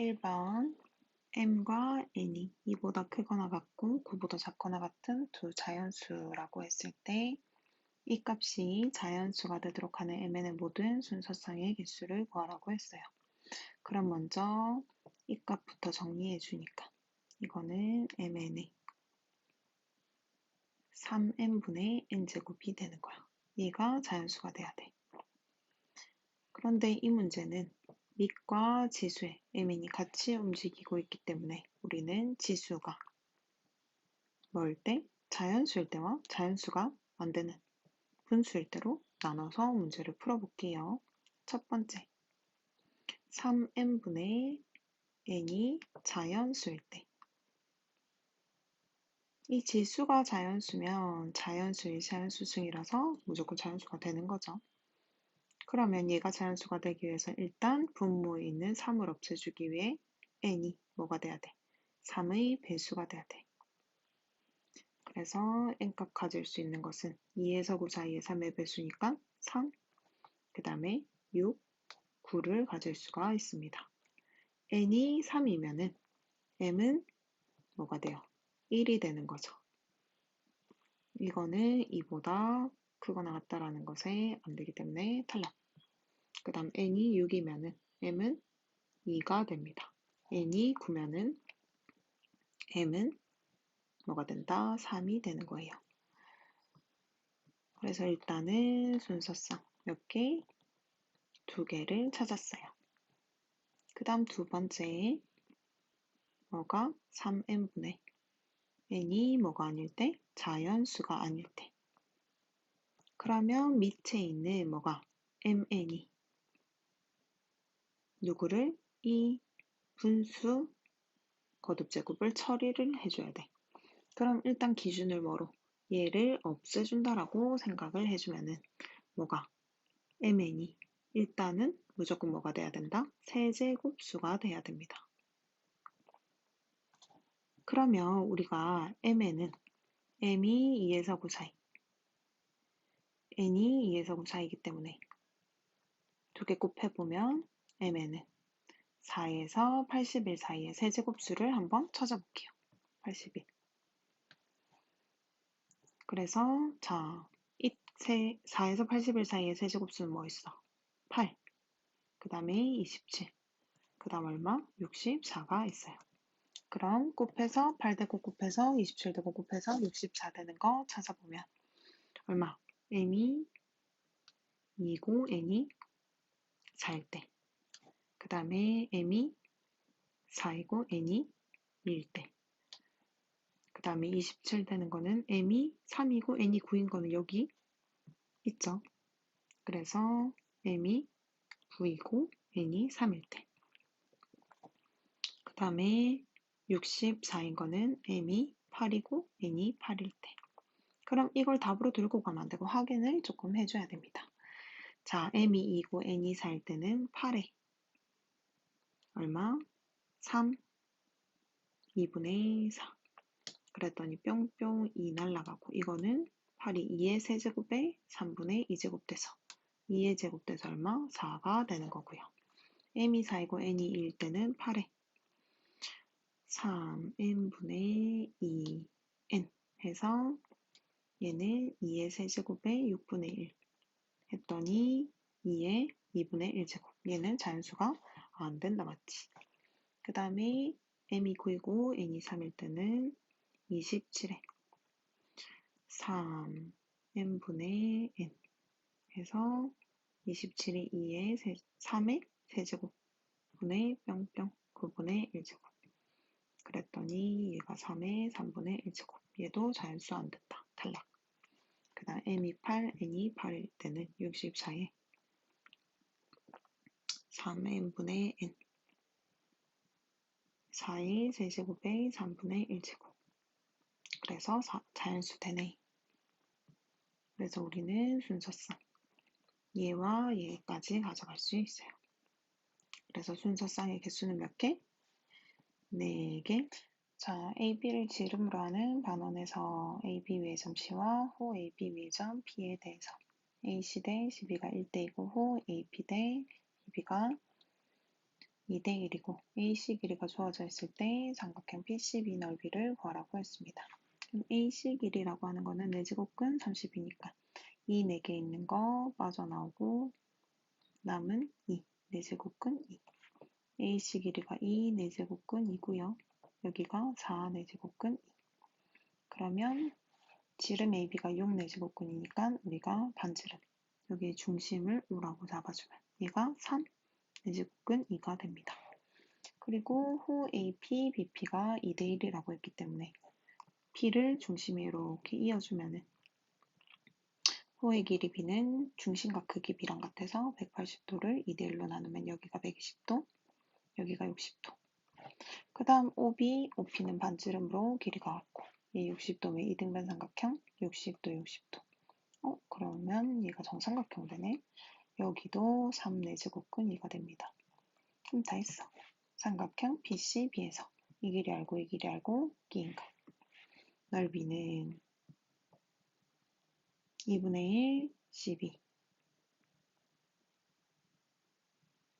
1번 m과 n이 2보다 크거나 같고 9보다 작거나 같은 두 자연수라고 했을 때 이 값이 자연수가 되도록 하는 mn의 모든 순서상의 개수를 구하라고 했어요. 그럼 먼저 이 값부터 정리해 주니까 이거는 mn의 3n분의 n제곱이 되는 거야. 얘가 자연수가 돼야 돼. 그런데 이 문제는 밑과 지수의 mn이 같이 움직이고 있기 때문에 우리는 지수가 뭘 때? 자연수일 때와 자연수가 안 되는 분수일 때로 나눠서 문제를 풀어볼게요. 첫 번째, 3n분의 n이 자연수일 때. 이 지수가 자연수면 자연수의 자연수승이라서 무조건 자연수가 되는 거죠. 그러면 얘가 자연수가 되기 위해서 일단 분모에 있는 3을 없애주기 위해 n이 뭐가 돼야 돼? 3의 배수가 돼야 돼. 그래서 n값 가질 수 있는 것은 2에서 9 사이의 3의 배수니까 3, 그 다음에 6, 9를 가질 수가 있습니다. n이 3이면은 m은 뭐가 돼요? 1이 되는 거죠. 이거는 2보다 크거나 같다라는 것에 안 되기 때문에 탈락. 그 다음 n이 6이면은 m은 2가 됩니다. n이 9면은 m은 뭐가 된다? 3이 되는 거예요. 그래서 일단은 순서상 몇 개? 두 개를 찾았어요. 그 다음 두 번째 뭐가 3n분의 n이 뭐가 아닐 때? 자연수가 아닐 때. 그러면 밑에 있는 뭐가 mn이 누구를 이 분수 거듭제곱을 처리를 해줘야 돼. 그럼 일단 기준을 뭐로? 얘를 없애준다라고 생각을 해주면은 뭐가? mn이 일단은 무조건 뭐가 돼야 된다? 세제곱수가 돼야 됩니다. 그러면 우리가 mn은 m이 2에서 9 사이 n이 2에서 9 사이이기 때문에 두 개 곱해보면 mn은 4에서 81 사이의 세제곱수를 한번 찾아볼게요. 81. 그래서 자, 이 세, 4에서 81 사이의 세제곱수는 뭐 있어? 8. 그 다음에 27. 그 다음 얼마? 64가 있어요. 그럼 곱해서 8대곱 곱해서 27대곱 곱해서 64 되는 거 찾아보면 얼마? m이 2고 n이 4일 때. 그 다음에 m이 4이고 n이 1일 때. 그 다음에 27 되는 거는 m이 3이고 n이 9인 거는 여기 있죠. 그래서 m이 9이고 n이 3일 때. 그 다음에 64인 거는 m이 8이고 n이 8일 때. 그럼 이걸 답으로 들고 가면 안 되고 확인을 조금 해줘야 됩니다. 자, m이 2고 n이 4일 때는 8에 얼마? 3, 2분의 4. 그랬더니 뿅뿅 2 날라가고 이거는 8이 2의 세제곱에 3분의 2제곱 돼서 2의 제곱 돼서 얼마? 4가 되는 거고요. m이 4이고 n이 2일 때는 8에 3n분의 2n 해서 얘는 2의 세제곱에 6분의 1 했더니 2의 2분의 1제곱 얘는 자연수가 안 된다 맞지? 그 다음에 m이 9이고 n이 3일 때는 27에 3n분의 n 해서 27이 2의 세, 3의 세제곱 분의 뿅뿅 9분의 1제곱. 그랬더니 얘가 3의 3분의 1제곱. 얘도 자연수 안 됐다. 탈락. 그 다음 m이 8, n이 8일 때는 64에 3n분의 n 4의 세제곱에 3분의 1제곱. 그래서 사, 자연수 되네. 그래서 우리는 순서상 얘와 얘까지 가져갈 수 있어요. 그래서 순서상의 개수는 몇 개? 4개. 자, AB를 지름으로 하는 반원에서 AB 위의 점 C와 호 AB 위의 점 B에 대해서 AC 대 CB가 1대이고 호 AP 대 BB가 2대 1이고 AC 길이가 주어져 있을 때 삼각형 PCB 넓이를 구하라고 했습니다. AC 길이라고 하는 거는 내제곱근 30이니까 이 4개 있는 거 빠져나오고 남은 2, 내제곱근 2. AC 길이가 2, 내제곱근 2고요. 여기가 4, 내제곱근 2. 그러면 지름 AB가 6, 내제곱근이니까 우리가 반지름 여기 중심을 O라고 잡아주면 얘가 3, 내제곱근 2가 됩니다. 그리고 후 AP, BP가 2대 1이라고 했기 때문에 P를 중심에 이렇게 이어주면은 호의 길이 B는 중심과 크기 B랑 같아서 180도를 2대 1로 나누면 여기가 120도, 여기가 60도. 그 다음 OB, OP는 반지름으로 길이가 같고 이 60도면 이등변 삼각형 60도, 60도. 어, 그러면 얘가 정삼각형 되네. 여기도 3 내제곱근 2가 됩니다. 그럼 다 했어. 삼각형 BCB에서 이 길이 알고 이 길이 알고 끼인 거. 넓이는 2분의 1 12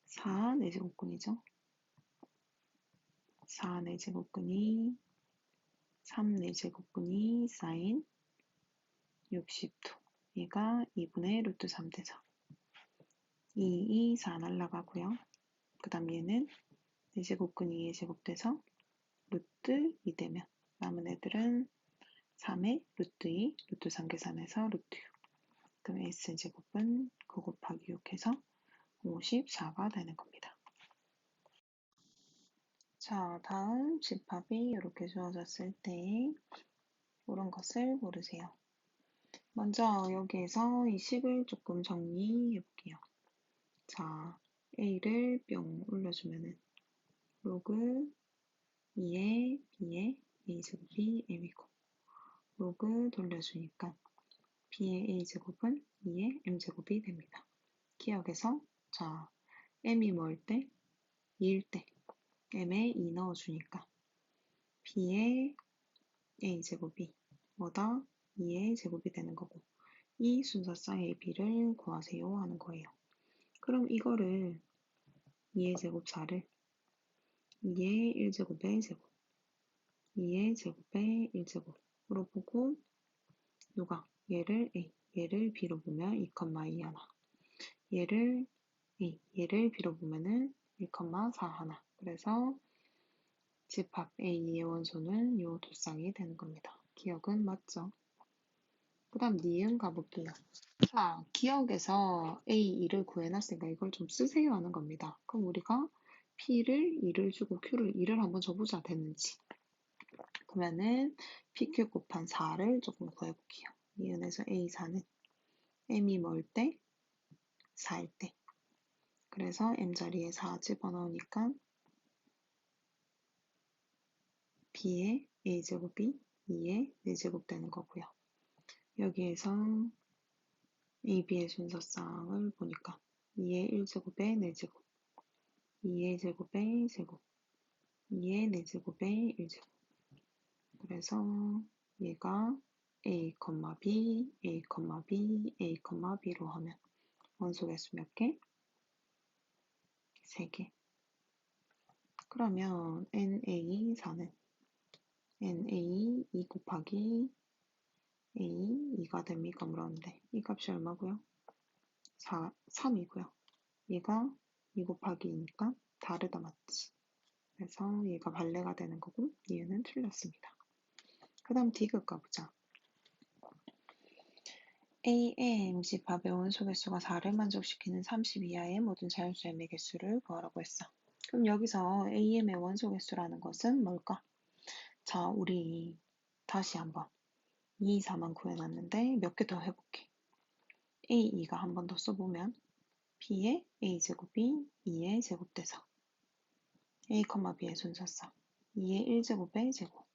4 내제곱근이죠. 4 내제곱근이 3 내제곱근이 사인 60도 얘가 2분의 루트 3대죠. 2, 2, 4 날라가고요. 그 다음 얘는 4제곱근 2의 제곱 돼서 루트 2 되면 남은 애들은 3의 루트 2, 루트 3 계산해서 루트 6. 그럼 S제곱은 9 곱하기 6 해서 54가 되는 겁니다. 자, 다음 집합이 이렇게 주어졌을 때 이런 것을 모르세요. 먼저 여기에서 이 식을 조금 정리해 볼게요. 자, A를 뿅 올려주면은 로그 2에 B에 A제곱이 M이고 로그 돌려주니까 B의 A제곱은 2의 M제곱이 됩니다. 기억에서 자, M이 뭐일 때? 2일 때 M에 2 넣어주니까 B의 A제곱이 뭐다? 2의 제곱이 되는 거고 이 순서상 AB를 구하세요 하는 거예요. 그럼 이거를 2의 제곱 4를 2의 1제곱의 제곱 2의 제곱의 1제곱으로 보고 누가 얘를 A, 얘를 B로 보면 2,2 하나 얘를 A, 얘를 B로 보면은 1,4 하나 그래서 집합 A의 원소는 요두 쌍이 되는 겁니다. 기억은 맞죠? 그 다음 니은 가볼게요. 자, 기억에서 A, 2를 구해놨으니까 이걸 좀 쓰세요 하는 겁니다. 그럼 우리가 P를 2를 주고 Q를 2를 한번 줘보자 됐는지. 그러면은 PQ 곱한 4를 조금 구해볼게요. 니은에서 A4는 M이 뭘 때? 4일 때. 그래서 M 자리에 4 집어넣으니까 B의 A제곱이 2의 4제곱 되는 거고요. 여기에서 AB의 순서쌍을 보니까 2의 1제곱에 4제곱, 2의 제곱에 제곱, 2의 4제곱에 1제곱. 그래서 얘가 A, B, A, B, A, B로 하면 원소 개수 몇 개? 3개. 그러면 NA4는 NA 2 곱하기 A 2가 됩니까? 물었는데 이 값이 얼마고요? 4, 3이고요. 얘가 2 곱하기 2니까 다르다 맞지? 그래서 얘가 발레가 되는 거고 얘는 틀렸습니다. 그 다음 D급 가보자. AM 집합의 원소 개수가 4를 만족시키는 30 이하의 모든 자연수 M의 개수를 구하라고 했어. 그럼 여기서 AM의 원소 개수라는 것은 뭘까? 자, 우리 다시 한번 2, 4만 구해놨는데 몇 개 더 해볼게. A, 2가 한 번 더 써보면 B의 A제곱이 2의 제곱돼서 A, B의 순서상 2의 1제곱의 제곱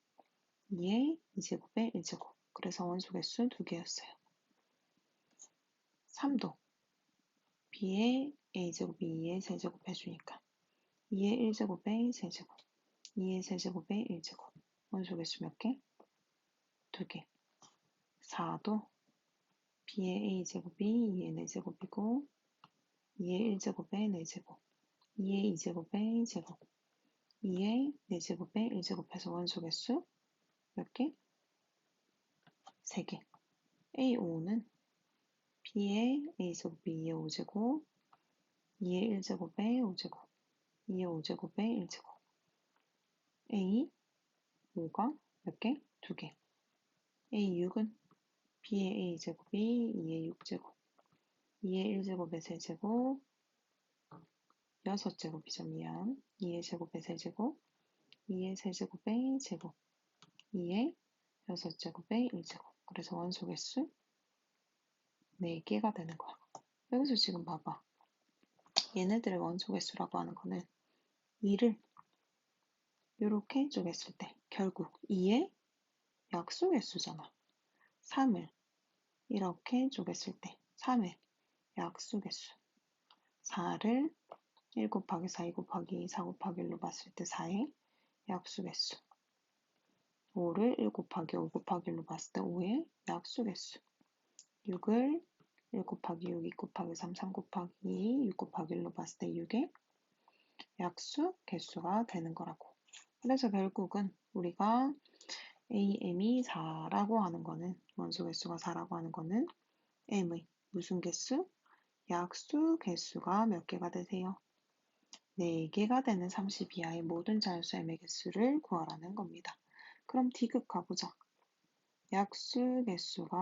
2의 2제곱의 1제곱 그래서 원소 개수 두 개였어요. 3도 B의 A제곱이 2의 세제곱 해주니까 2의 1제곱의 세제곱 2의 세제곱의 1제곱 원소 개수 몇 개? 두 개. 4도 b의 a제곱이 2의 4제곱이고 2의 1제곱의 4제곱 2의 2제곱의 제곱 2의 4제곱의 1제곱해서 원소 개수 몇 개? 3개 A5는 B의 A제곱 B 2의 5제곱 2의 1제곱의 5제곱 2의 5제곱의 1제곱 A 5가 몇 개? 2개 A6은 B의 A제곱이 2의 6제곱 2의 1제곱의 세제곱 6제곱이죠 미안 2의 제곱의 세제곱 2의 세제곱의 제곱 2의 6제곱의 1제곱. 그래서 원소 개수 4개가 되는 거야. 여기서 지금 봐봐. 얘네들의 원소 개수라고 하는 거는 2를 이렇게 쪼갰을 때 결국 2의 약수 개수잖아. 3을 이렇게 쪼갰을 때 3의 약수 개수. 4를 1 곱하기 4, 2 곱하기 2, 4 곱하기 1로 봤을 때 4의 약수 개수. 5를 1 곱하기 5 곱하기 1로 봤을 때 5의 약수 개수. 6을 1 곱하기 6, 2 곱하기 3, 3 곱하기 2, 6 곱하기 1로 봤을 때 6의 약수 개수가 되는 거라고. 그래서 결국은 우리가 AM이 4라고 하는 거는 원소 개수가 4라고 하는 거는 M의 무슨 개수? 약수 개수가 몇 개가 되세요? 4개가 되는 30 이하의 모든 자연수 M의 개수를 구하라는 겁니다. 그럼 D급 가보자. 약수 개수가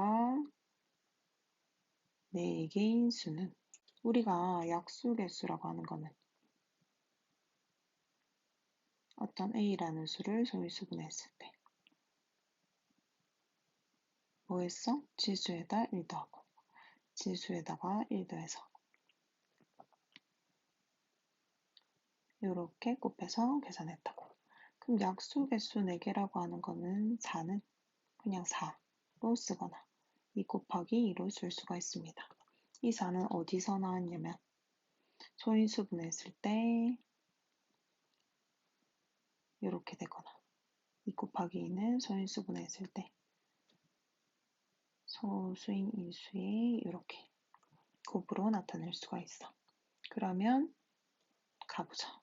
4개인 수는 우리가 약수 개수라고 하는 거는 어떤 A라는 수를 소위수분했을 때 뭐 했어? 지수에다 1 더하고 지수에다가 1 더해서 이렇게 곱해서 계산했다고. 그럼 약수 개수 4개라고 하는 거는 4는 그냥 4로 쓰거나 2 곱하기 2로 쓸 수가 있습니다. 이 4는 어디서 나왔냐면 소인수 분했을 때 이렇게 되거나 2 곱하기 2는 소인수 분했을 때 소수인 인수의 이렇게 곱으로 나타낼 수가 있어. 그러면 가보자.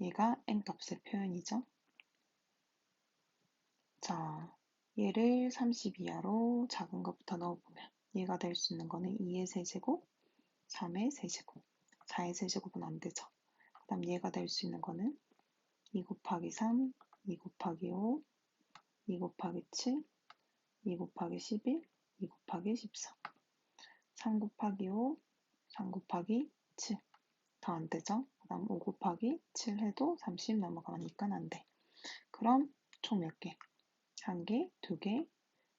얘가 n값의 표현이죠. 자, 얘를 30 이하로 작은 것부터 넣어보면 얘가 될 수 있는 거는 2의 세제곱, 3의 세제곱, 4의 세제곱은 안 되죠. 그 다음 얘가 될 수 있는 거는 2 곱하기 3, 2 곱하기 5, 2 곱하기 7, 2 곱하기 11, 2 곱하기 14, 3 곱하기 5, 3 곱하기 7. 더안 되죠? 그 다음 5 곱하기 7 해도 30 넘어가니까 안 돼. 그럼 총 몇 개? 한 개, 두 개,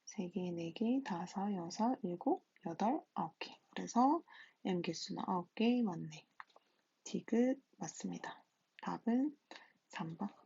세 개, 네 개, 다섯, 여섯, 일곱, 여덟, 아홉 개. 그래서 M 개수는 아홉 개 맞네. 디귿 맞습니다. 답은 3번.